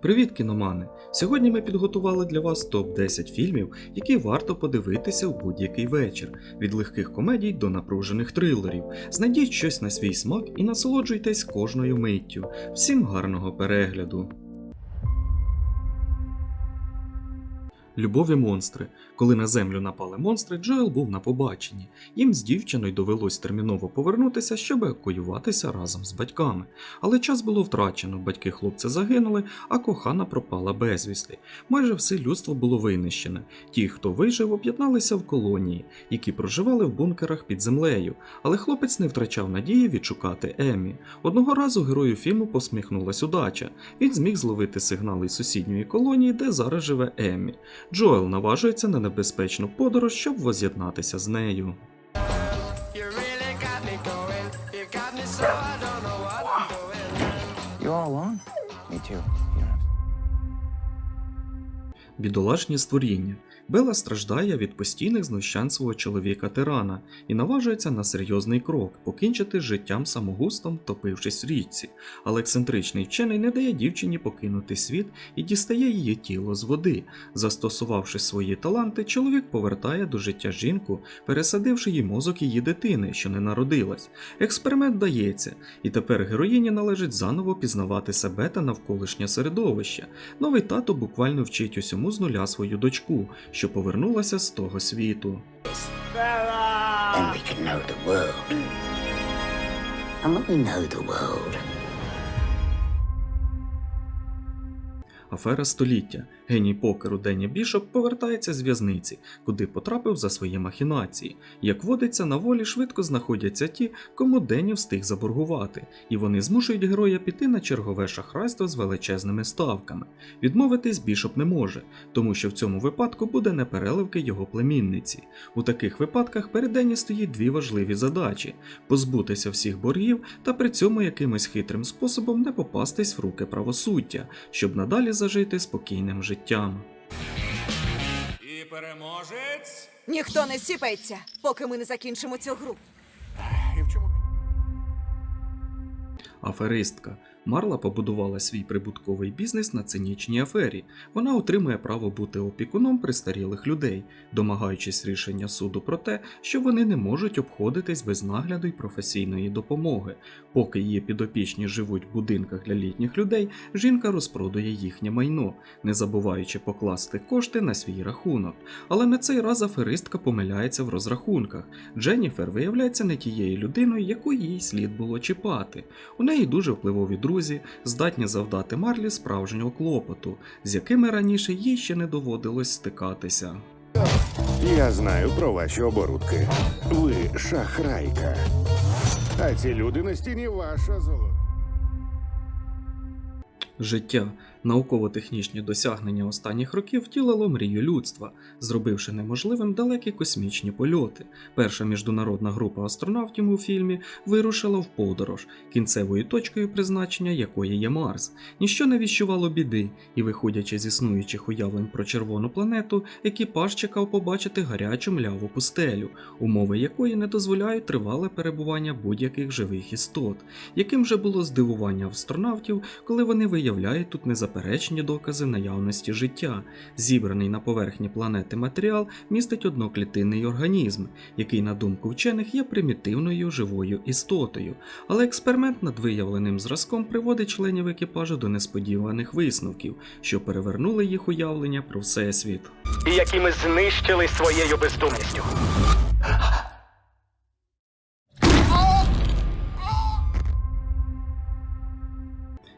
Привіт, кіномани! Сьогодні ми підготували для вас топ-10 фільмів, які варто подивитися в будь-який вечір, від легких комедій до напружених трилерів. Знайдіть щось на свій смак і насолоджуйтесь кожною миттю. Всім гарного перегляду! Любові монстри. Коли на землю напали монстри, Джоел був на побаченні. Їм з дівчиною довелось терміново повернутися, щоб евакуюватися разом з батьками. Але час було втрачено, батьки хлопця загинули, а кохана пропала безвісти. Майже все людство було винищене. Ті, хто вижив, об'єдналися в колонії, які проживали в бункерах під землею. Але хлопець не втрачав надії відшукати Емі. Одного разу герою фільму посміхнулась удача. Він зміг зловити сигнали сусідньої колонії, де зараз живе Еммі. Джоел наважується на небезпечну подорож, щоб воз'єднатися з нею. Бідолашні створіння. Бела страждає від постійних знущань свого чоловіка тирана і наважується на серйозний крок покінчити життям самогустом, топившись в річці. Але ексцентричний вчений не дає дівчині покинути світ і дістає її тіло з води. Застосувавши свої таланти, чоловік повертає до життя жінку, пересадивши їй мозок її дитини, що не народилась. Експеримент дається, і тепер героїні належить заново пізнавати себе та навколишнє середовище. Новий тато буквально вчить усьому з нуля свою дочку, що повернулася з того світу. And we can know the world. And when we know the world, Афера століття. Геній покеру Денні Бішоп повертається з в'язниці, куди потрапив за свої махінації. Як водиться, на волі швидко знаходяться ті, кому Денні встиг заборгувати, і вони змушують героя піти на чергове шахрайство з величезними ставками. Відмовитись Бішоп не може, тому що в цьому випадку буде непереливки його племінниці. У таких випадках перед Денні стоїть дві важливі задачі: позбутися всіх боргів та при цьому якимось хитрим способом не попастись в руки правосуддя, щоб надалі зажити спокійним життям. І переможець. Ніхто не сіпається, поки ми не закінчимо цю гру. І в чому Аферистка. Марла побудувала свій прибутковий бізнес на цинічній афері. Вона отримує право бути опікуном престарілих людей, домагаючись рішення суду про те, що вони не можуть обходитись без нагляду й професійної допомоги. Поки її підопічні живуть в будинках для літніх людей, жінка розпродує їхнє майно, не забуваючи покласти кошти на свій рахунок. Але на цей раз аферистка помиляється в розрахунках. Дженніфер виявляється не тією людиною, яку їй слід було чіпати. У неї дуже впливові друзі, здатні завдати Марлі справжнього клопоту, з якими раніше їй ще не доводилось стикатися. Я знаю про ваші оборудки. Ви шахрайка. А ці люди на стіні ваша золота. Життя, науково-технічні досягнення останніх років втілило мрію людства, зробивши неможливим далекі космічні польоти. Перша міжнародна група астронавтів у фільмі вирушила в подорож, кінцевою точкою призначення якої є Марс. Ніщо не віщувало біди, і, виходячи з існуючих уявлень про червону планету, екіпаж чекав побачити гарячу мляву пустелю, умови якої не дозволяють тривале перебування будь-яких живих істот. Яким же було здивування астронавтів, коли вони виявляють тут незаперечні докази наявності життя. Зібраний на поверхні планети матеріал містить одноклітинний організм, який, на думку вчених, є примітивною живою істотою. Але експеримент над виявленим зразком приводить членів екіпажу до несподіваних висновків, що перевернули їх уявлення про всесвіт. і які ми знищили своєю бездумністю.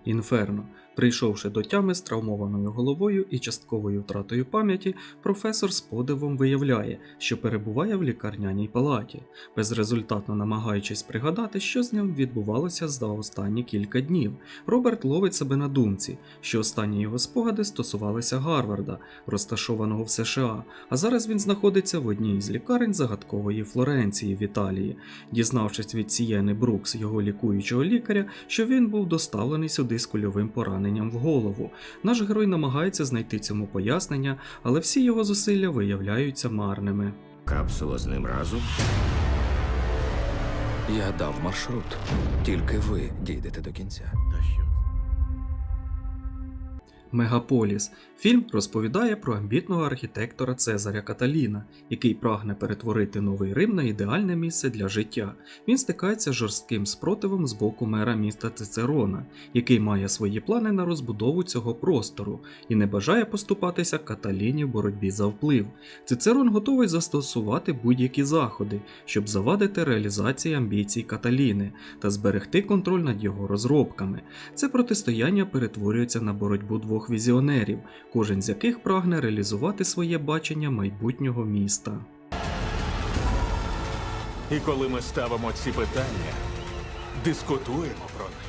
Інферно. Прийшовши до тями з травмованою головою і частковою втратою пам'яті, професор з подивом виявляє, що перебуває в лікарняній палаті, безрезультатно намагаючись пригадати, що з ним відбувалося за останні кілька днів. Роберт ловить себе на думці, що останні його спогади стосувалися Гарварда, розташованого в США, а зараз він знаходиться в одній з лікарень загадкової Флоренції в Італії. Дізнавшись від Сієни Брукс, його лікуючого лікаря, що він був доставлений сюди з кульовим пораненням в голову. Наш герой намагається знайти цьому пояснення, але всі його зусилля виявляються марними. Капсула з ним разом. Я дав маршрут. Тільки ви дійдете до кінця. Та що? Мегаполіс. Фільм розповідає про амбітного архітектора Цезаря Каталіна, який прагне перетворити новий Рим на ідеальне місце для життя. Він стикається з жорстким спротивом з боку мера міста Цицерона, який має свої плани на розбудову цього простору і не бажає поступатися Каталіні в боротьбі за вплив. Цицерон готовий застосувати будь-які заходи, щоб завадити реалізації амбіцій Каталіни та зберегти контроль над його розробками. Це протистояння перетворюється на боротьбу двох візіонерів, кожен з яких прагне реалізувати своє бачення майбутнього міста. І коли ми ставимо ці питання, дискутуємо про них.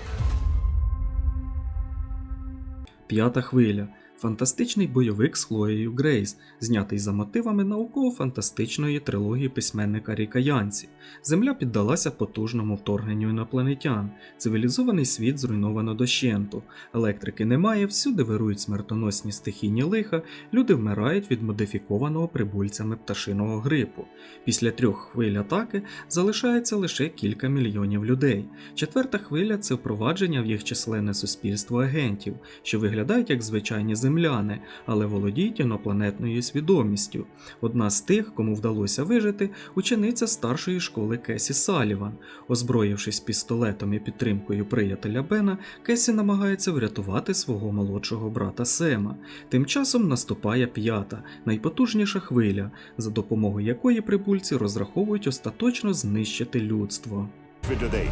П'ята хвиля. Фантастичний бойовик з Хлоєю Грейс, знятий за мотивами науково-фантастичної трилогії письменника Ріка Янці. Земля піддалася потужному вторгненню інопланетян. Цивілізований світ зруйновано дощенту. Електрики немає, всюди вирують смертоносні стихійні лиха, люди вмирають від модифікованого прибульцями пташиного грипу. Після трьох хвиль атаки залишається лише кілька мільйонів людей. Четверта хвиля це впровадження в їх численне суспільство агентів, що виглядають як звичайні земляни, але володіють інопланетною свідомістю. Одна з тих, кому вдалося вижити, учениця старшої школи Кесі Саліван. Озброївшись пістолетом і підтримкою приятеля Бена, Кесі намагається врятувати свого молодшого брата Сема. Тим часом наступає п'ята, найпотужніша хвиля, за допомогою якої прибульці розраховують остаточно знищити людство. Людей.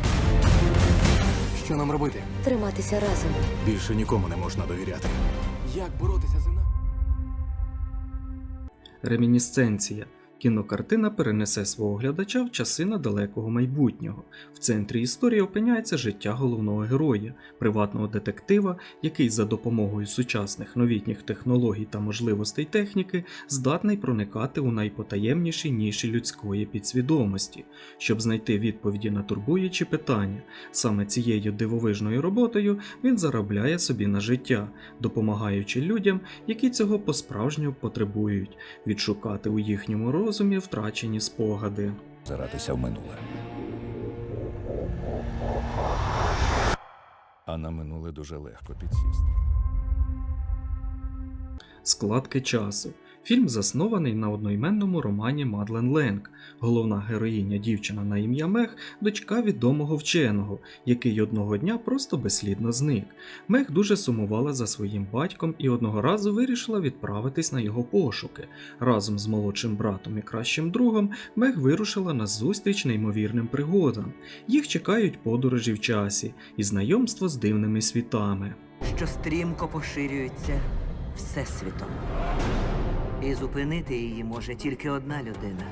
Що нам робити? Триматися разом. Більше нікому не можна довіряти. Як боротися за нас? Ремінісценція. Кінокартина перенесе свого глядача в часи недалекого майбутнього. В центрі історії опиняється життя головного героя, приватного детектива, який за допомогою сучасних новітніх технологій та можливостей техніки здатний проникати у найпотаємніші ніші людської підсвідомості, щоб знайти відповіді на турбуючі питання. Саме цією дивовижною роботою він заробляє собі на життя, допомагаючи людям, які цього по-справжньому потребують, відшукати у їхньому розумі втрачені спогади. Заратися в минуле. А на минуле дуже легко підсісти. Складки часу. Фільм заснований на одноіменному романі Мадлен Ленг. Головна героїня дівчина на ім'я Мех дочка відомого вченого, який одного дня просто безслідно зник. Мех дуже сумувала за своїм батьком і одного разу вирішила відправитись на його пошуки. Разом з молодшим братом і кращим другом Мех вирушила на зустріч неймовірним пригодам. Їх чекають подорожі в часі і знайомство з дивними світами. що стрімко поширюється всесвітом. І зупинити її може тільки одна людина